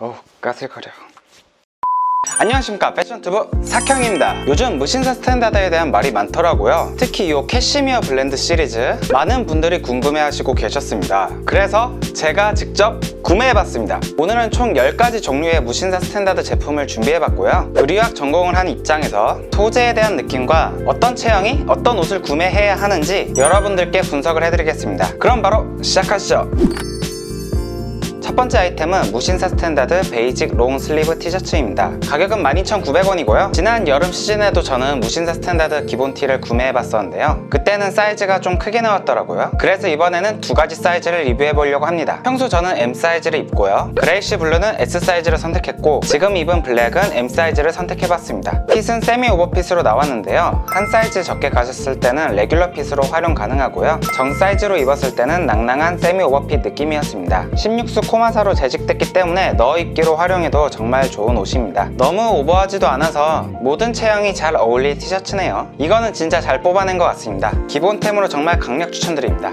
어우 까슬거려. 안녕하십니까. 패션투브 사형입니다. 요즘 무신사 스탠다드에 대한 말이 많더라고요. 특히 이 캐시미어 블렌드 시리즈. 많은 분들이 궁금해하시고 계셨습니다. 그래서 제가 직접 구매해봤습니다. 오늘은 총 10가지 종류의 무신사 스탠다드 제품을 준비해봤고요. 의류학 전공을 한 입장에서 소재에 대한 느낌과 어떤 체형이 어떤 옷을 구매해야 하는지 여러분들께 분석을 해드리겠습니다. 그럼 바로 시작하시죠. 첫 번째 아이템은 무신사 스탠다드 베이직 롱 슬리브 티셔츠입니다. 가격은 12,900원이고요. 지난 여름 시즌에도 저는 무신사 스탠다드 기본 티를 구매해봤었는데요. 그때는 사이즈가 좀 크게 나왔더라고요. 그래서 이번에는 두 가지 사이즈를 리뷰해보려고 합니다. 평소 저는 M 사이즈를 입고요. 그레이시 블루는 S 사이즈를 선택했고 지금 입은 블랙은 M 사이즈를 선택해봤습니다. 핏은 세미 오버핏으로 나왔는데요. 한 사이즈 적게 가셨을 때는 레귤러 핏으로 활용 가능하고요. 정 사이즈로 입었을 때는 낭낭한 세미 오버핏 느낌이었습니다. 16수 코마 사로 재직됐기 때문에 넣어 입기로 활용해도 정말 좋은 옷입니다. 너무 오버하지도 않아서 모든 체형이 잘 어울릴 티셔츠네요. 이거는 진짜 잘 뽑아낸 것 같습니다. 기본템으로 정말 강력 추천드립니다.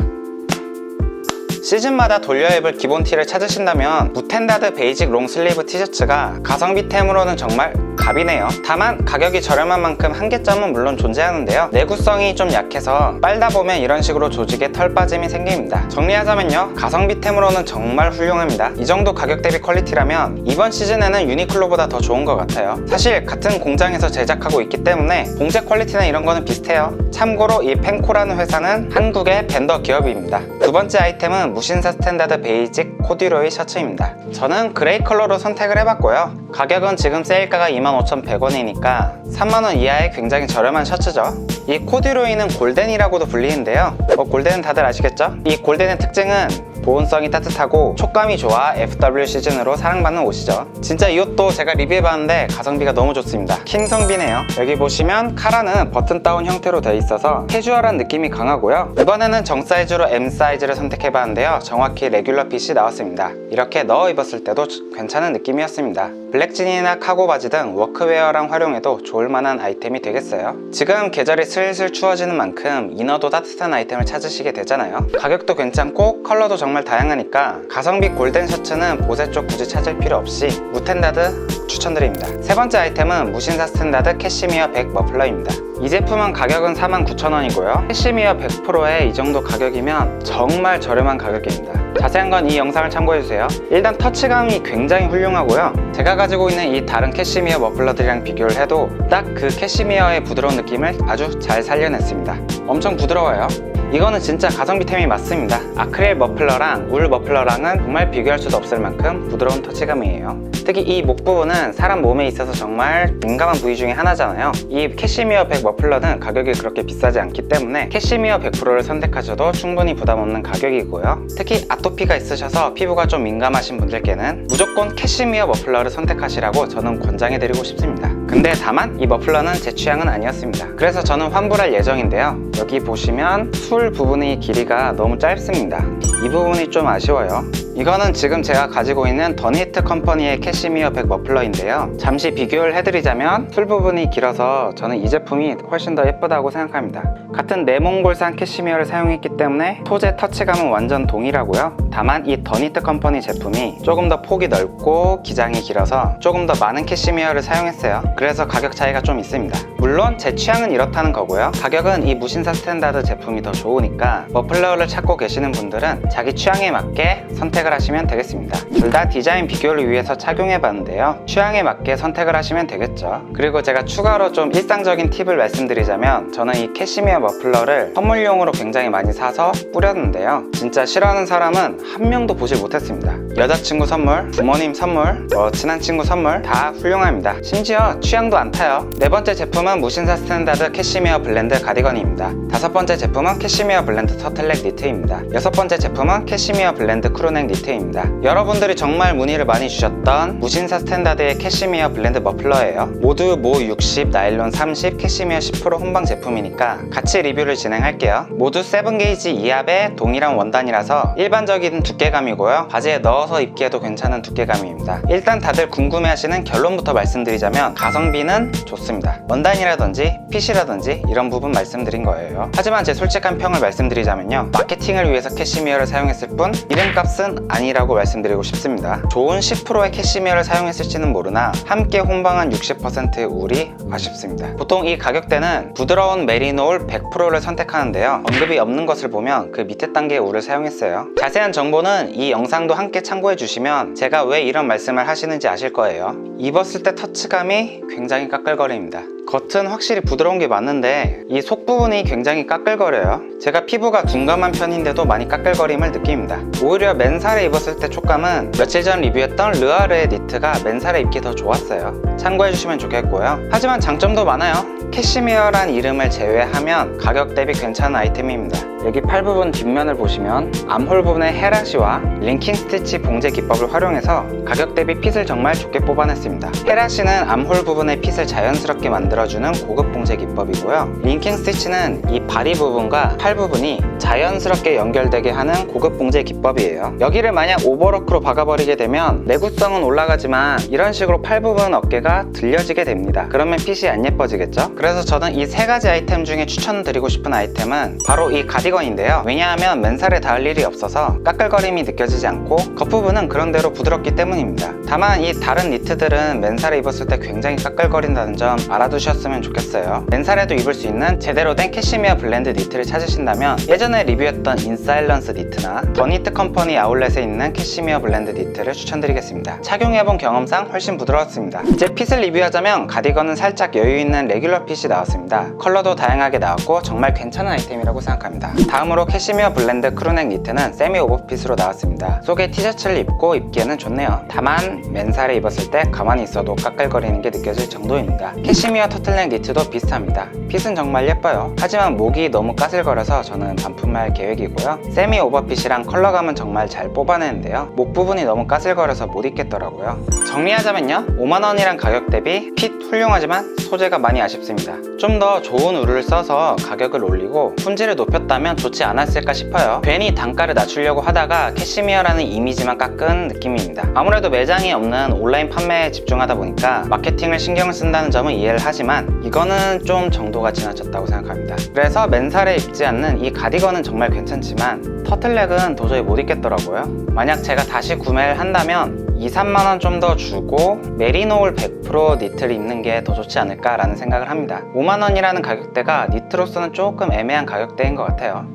시즌마다 돌려 입을 기본 티를 찾으신다면 무텐다드 베이직 롱 슬리브 티셔츠가 가성비템으로는 정말 갑이네요. 다만 가격이 저렴한 만큼 한계점은 물론 존재하는데요. 내구성이 좀 약해서 빨다 보면 이런 식으로 조직에 털 빠짐이 생깁니다. 정리하자면요. 가성비템으로는 정말 훌륭합니다. 이 정도 가격 대비 퀄리티라면 이번 시즌에는 유니클로보다 더 좋은 것 같아요. 사실 같은 공장에서 제작하고 있기 때문에 봉제 퀄리티나 이런 거는 비슷해요. 참고로 이 펜코라는 회사는 한국의 벤더 기업입니다. 두 번째 아이템은 무신사 스탠다드 베이직 코듀로이 셔츠입니다. 저는 그레이 컬러로 선택을 해봤고요. 가격은 지금 세일가가 25,100원이니까 3만원 이하의 굉장히 저렴한 셔츠죠. 이 코듀로이는 골덴이라고도 불리는데요. 뭐 골덴은 다들 아시겠죠? 이 골덴의 특징은 보온성이 따뜻하고 촉감이 좋아 FW 시즌으로 사랑받는 옷이죠. 진짜 이 옷도 제가 리뷰해봤는데 가성비가 너무 좋습니다. 킹성비네요. 여기 보시면 카라는 버튼 다운 형태로 되어 있어서 캐주얼한 느낌이 강하고요. 이번에는 정 사이즈로 M 사이즈를 선택해봤는데요. 정확히 레귤러 핏이 나왔습니다. 이렇게 넣어 입었을 때도 괜찮은 느낌이었습니다. 블랙진이나 카고 바지 등 워크웨어랑 활용해도 좋을 만한 아이템이 되겠어요. 지금 계절이 슬슬 추워지는 만큼 이너도 따뜻한 아이템을 찾으시게 되잖아요. 가격도 괜찮고 컬러도 정말 다양하니까 가성비 골덴 셔츠는 보세 쪽 굳이 찾을 필요 없이 무텐다드 추천드립니다. 세 번째 아이템은 무신사 스탠다드 캐시미어 100 머플러입니다. 이 제품은 가격은 49,000원이고요. 캐시미어 100%에 이 정도 가격이면 정말 저렴한 가격입니다. 자세한 건 이 영상을 참고해주세요. 일단 터치감이 굉장히 훌륭하고요. 제가 가지고 있는 이 다른 캐시미어 머플러들이랑 비교를 해도 딱 그 캐시미어의 부드러운 느낌을 아주 잘 살려냈습니다. 엄청 부드러워요. 이거는 진짜 가성비 템이 맞습니다. 아크릴 머플러랑 울 머플러랑은 정말 비교할 수도 없을 만큼 부드러운 터치감이에요. 특히 이 목 부분은 사람 몸에 있어서 정말 민감한 부위 중에 하나잖아요. 이 캐시미어 100 머플러는 가격이 그렇게 비싸지 않기 때문에 캐시미어 100%를 선택하셔도 충분히 부담 없는 가격이고요. 특히 아토피가 있으셔서 피부가 좀 민감하신 분들께는 무조건 캐시미어 머플러를 선택하시라고 저는 권장해드리고 싶습니다. 근데 다만 이 머플러는 제 취향은 아니었습니다. 그래서 저는 환불할 예정인데요. 여기 보시면 술 부분의 길이가 너무 짧습니다. 이 부분이 좀 아쉬워요. 이거는 지금 제가 가지고 있는 더니트 컴퍼니의 캐시미어 100 머플러인데요. 잠시 비교를 해드리자면 술 부분이 길어서 저는 이 제품이 훨씬 더 예쁘다고 생각합니다. 같은 네몽골산 캐시미어를 사용했기 때문에 소재 터치감은 완전 동일하고요. 다만 이 더니트 컴퍼니 제품이 조금 더 폭이 넓고 기장이 길어서 조금 더 많은 캐시미어를 사용했어요. 그래서 가격 차이가 좀 있습니다. 물론 제 취향은 이렇다는 거고요. 가격은 이 무신사 스탠다드 제품이 더 좋으니까 머플러를 찾고 계시는 분들은 자기 취향에 맞게 선택 을 하시면 되겠습니다. 둘 다 디자인 비교를 위해서 착용해 봤는데요. 취향에 맞게 선택을 하시면 되겠죠. 그리고 제가 추가로 좀 일상적인 팁을 말씀드리자면 저는 이 캐시미어 머플러를 선물용으로 굉장히 많이 사서 뿌렸는데요. 진짜 싫어하는 사람은 한 명도 보질 못했습니다. 여자친구 선물, 부모님 선물, 뭐 친한 친구 선물 다 훌륭합니다. 심지어 취향도 안 타요. 네 번째 제품은 무신사 스탠다드 캐시미어 블렌드 가디건입니다. 다섯 번째 제품은 캐시미어 블렌드 터틀넥 니트입니다. 여섯 번째 제품은 캐시미어 블렌드 크루넥 니트 입니다. 여러분들이 정말 문의를 많이 주셨던 무신사 스탠다드의 캐시미어 블렌드 머플러예요. 모두 모 60, 나일론 30, 캐시미어 10% 혼방 제품이니까 같이 리뷰를 진행할게요. 모두 7게이지 이압의 동일한 원단이라서 일반적인 두께감이고요. 바지에 넣어서 입기에도 괜찮은 두께감입니다. 일단 다들 궁금해하시는 결론부터 말씀드리자면 가성비는 좋습니다. 원단이라든지 핏이라든지 이런 부분 말씀드린 거예요. 하지만 제 솔직한 평을 말씀드리자면요. 마케팅을 위해서 캐시미어를 사용했을 뿐 이름값은 아니라고 말씀드리고 싶습니다. 좋은 10%의 캐시미어를 사용했을지는 모르나 함께 혼방한 60%의 울이 아쉽습니다. 보통 이 가격대는 부드러운 메리노울 100%를 선택하는데요. 언급이 없는 것을 보면 그 밑에 단계의 울을 사용했어요. 자세한 정보는 이 영상도 함께 참고해 주시면 제가 왜 이런 말씀을 하시는지 아실 거예요. 입었을 때 터치감이 굉장히 까끌거립니다. 겉은 확실히 부드러운 게 맞는데 이 속 부분이 굉장히 까끌거려요. 제가 피부가 둔감한 편인데도 많이 까끌거림을 느낍니다. 오히려 맨살에 입었을 때 촉감은 며칠 전 리뷰했던 르아르의 니트가 맨살에 입기 더 좋았어요. 참고해 주시면 좋겠고요. 하지만 장점도 많아요. 캐시미어란 이름을 제외하면 가격 대비 괜찮은 아이템입니다. 여기 팔 부분 뒷면을 보시면 암홀 부분의 헤라시와 링킹 스티치 봉제 기법을 활용해서 가격 대비 핏을 정말 좋게 뽑아냈습니다. 헤라시는 암홀 부분의 핏을 자연스럽게 만들어주는 고급 봉제 기법이고요. 링킹 스티치는 이 바디 부분과 팔 부분이 자연스럽게 연결되게 하는 고급 봉제 기법이에요. 여기를 만약 오버로크로 박아버리게 되면 내구성은 올라가지만 이런 식으로 팔 부분 어깨가 들려지게 됩니다. 그러면 핏이 안 예뻐지겠죠? 그래서 저는 이 세 가지 아이템 중에 추천드리고 싶은 아이템은 바로 이 가디건 인데요. 왜냐하면 맨살에 닿을 일이 없어서 까끌거림이 느껴지지 않고 겉부분은 그런대로 부드럽기 때문입니다. 다만 이 다른 니트들은 맨살에 입었을 때 굉장히 까끌거린다는 점 알아두셨으면 좋겠어요. 맨살에도 입을 수 있는 제대로 된 캐시미어 블렌드 니트를 찾으신다면 예전에 리뷰했던 인사일런스 니트나 더 니트 컴퍼니 아울렛에 있는 캐시미어 블렌드 니트를 추천드리겠습니다. 착용해본 경험상 훨씬 부드러웠습니다. 이제 핏을 리뷰하자면 가디건은 살짝 여유 있는 레귤러 핏이 나왔습니다. 컬러도 다양하게 나왔고 정말 괜찮은 아이템이라고 생각합니다. 다음으로 캐시미어 블렌드 크루넥 니트는 세미 오버핏으로 나왔습니다. 속에 티셔츠를 입고 입기에는 좋네요. 다만 맨살에 입었을 때 가만히 있어도 까끌거리는 게 느껴질 정도입니다. 캐시미어 터틀넥 니트도 비슷합니다. 핏은 정말 예뻐요. 하지만 목이 너무 까슬거려서 저는 반품할 계획이고요. 세미 오버핏이랑 컬러감은 정말 잘 뽑아내는데요. 목 부분이 너무 까슬거려서 못 입겠더라고요. 정리하자면요. 5만원이란 가격 대비 핏 훌륭하지만 소재가 많이 아쉽습니다. 좀 더 좋은 울을 써서 가격을 올리고 품질을 높였다면 좋지 않았을까 싶어요. 괜히 단가를 낮추려고 하다가 캐시미어라는 이미지만 깎은 느낌입니다. 아무래도 매장이 없는 온라인 판매에 집중하다 보니까 마케팅을 신경을 쓴다는 점은 이해를 하지만 이거는 좀 정도가 지나쳤다고 생각합니다. 그래서 맨살에 입지 않는 이 가디건은 정말 괜찮지만 터틀넥은 도저히 못 입겠더라고요. 만약 제가 다시 구매를 한다면 2, 3만 원 좀 더 주고 메리노울 100% 니트를 입는 게 더 좋지 않을까라는 생각을 합니다. 5만 원이라는 가격대가 니트로서는 조금 애매한 가격대인 것 같아요.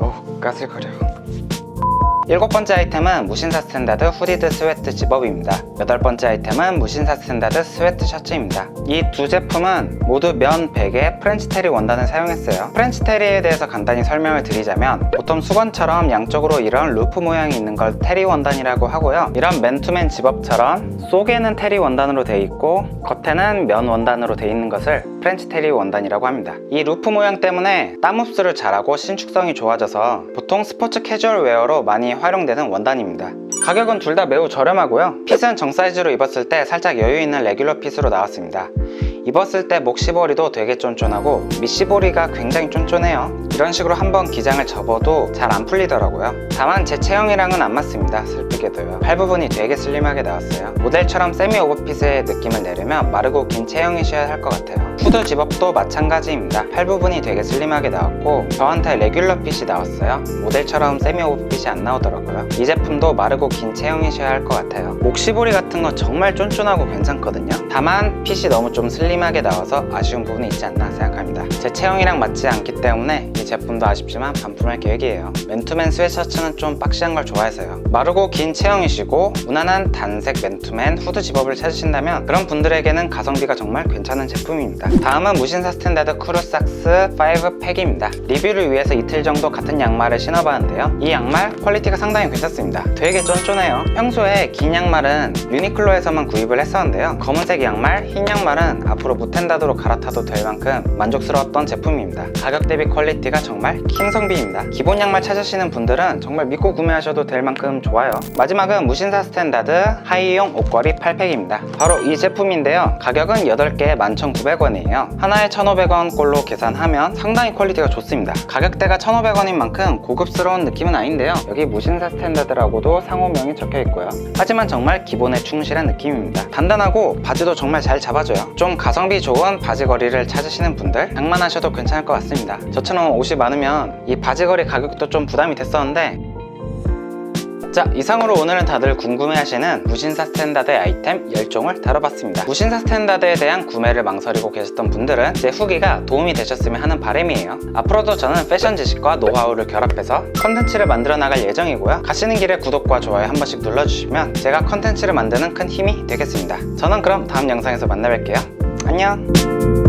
어우 까슬거려. 일곱 번째 아이템은 무신사 스탠다드 후디드 스웨트 집업입니다. 여덟 번째 아이템은 무신사 스탠다드 스웨트 셔츠입니다. 이 두 제품은 모두 면 베개 프렌치 테리 원단을 사용했어요. 프렌치 테리에 대해서 간단히 설명을 드리자면 보통 수건처럼 양쪽으로 이런 루프 모양이 있는 걸 테리 원단이라고 하고요. 이런 맨투맨 집업처럼 속에는 테리 원단으로 되어 있고 겉에는 면 원단으로 되어 있는 것을 프렌치 테리 원단이라고 합니다. 이 루프 모양 때문에 땀 흡수를 잘하고 신축성이 좋아져서 보통 스포츠 캐주얼 웨어로 많이 활용되는 원단입니다. 가격은 둘 다 매우 저렴하고요. 핏은 정 사이즈로 입었을 때 살짝 여유 있는 레귤러 핏으로 나왔습니다. 입었을 때 목 시보리도 되게 쫀쫀하고 밑 시보리가 굉장히 쫀쫀해요. 이런 식으로 한번 기장을 접어도 잘 안 풀리더라고요. 다만 제 체형이랑은 안 맞습니다. 슬프게도요. 팔 부분이 되게 슬림하게 나왔어요. 모델처럼 세미 오버핏의 느낌을 내려면 마르고 긴 체형이셔야 할 것 같아요. 후드 집업도 마찬가지입니다. 팔 부분이 되게 슬림하게 나왔고 저한테 레귤러 핏이 나왔어요. 모델처럼 세미 오버핏이 안 나오더라고요. 이 제품도 마르고 긴 체형이셔야 할 것 같아요. 목 시보리 같은 거 정말 쫀쫀하고 괜찮거든요. 다만 핏이 너무 좀 슬림하게 나와서 아쉬운 부분이 있지 않나 생각합니다. 제 체형이랑 맞지 않기 때문에 이 제품도 아쉽지만 반품할 계획이에요. 맨투맨 스웨셔츠는 좀 박시한 걸 좋아해서요. 마르고 긴 체형이시고 무난한 단색 맨투맨 후드 집업을 찾으신다면 그런 분들에게는 가성비가 정말 괜찮은 제품입니다. 다음은 무신사 스탠다드 크루삭스 5 팩입니다. 리뷰를 위해서 이틀 정도 같은 양말을 신어봤는데요. 이 양말 퀄리티가 상당히 괜찮습니다. 되게 쫀쫀해요. 평소에 긴 양말은 유니클로에서만 구입을 했었는데요. 검은색 양말, 흰 양말은 앞으로 무텐다드로 갈아타도 될 만큼 만족스러웠던 제품입니다. 가격 대비 퀄리티가 정말 킹성비입니다. 기본 양말 찾으시는 분들은 정말 믿고 구매하셔도 될 만큼 좋아요. 마지막은 무신사 스탠다드 하이용 옷걸이 8팩입니다. 바로 이 제품인데요. 가격은 8개에 11,900 원이에요. 하나에 1,500원 꼴로 계산하면 상당히 퀄리티가 좋습니다. 가격대가 1,500원인 만큼 고급스러운 느낌은 아닌데요. 여기 무신사 스탠다드라고도 상호명이 적혀 있고요. 하지만 정말 기본에 충실한 느낌입니다. 단단하고 바지도 정말 잘 잡아줘요. 좀 가성비 좋은 바지거리를 찾으시는 분들 장만하셔도 괜찮을 것 같습니다. 저처럼 옷이 많으면 이 바지거리 가격도 좀 부담이 됐었는데 자 이상으로 오늘은 다들 궁금해하시는 무신사 스탠다드 아이템 10종을 다뤄봤습니다. 무신사 스탠다드에 대한 구매를 망설이고 계셨던 분들은 제 후기가 도움이 되셨으면 하는 바람이에요. 앞으로도 저는 패션 지식과 노하우를 결합해서 컨텐츠를 만들어 나갈 예정이고요. 가시는 길에 구독과 좋아요 한 번씩 눌러주시면 제가 컨텐츠를 만드는 큰 힘이 되겠습니다. 저는 그럼 다음 영상에서 만나 뵐게요. 안녕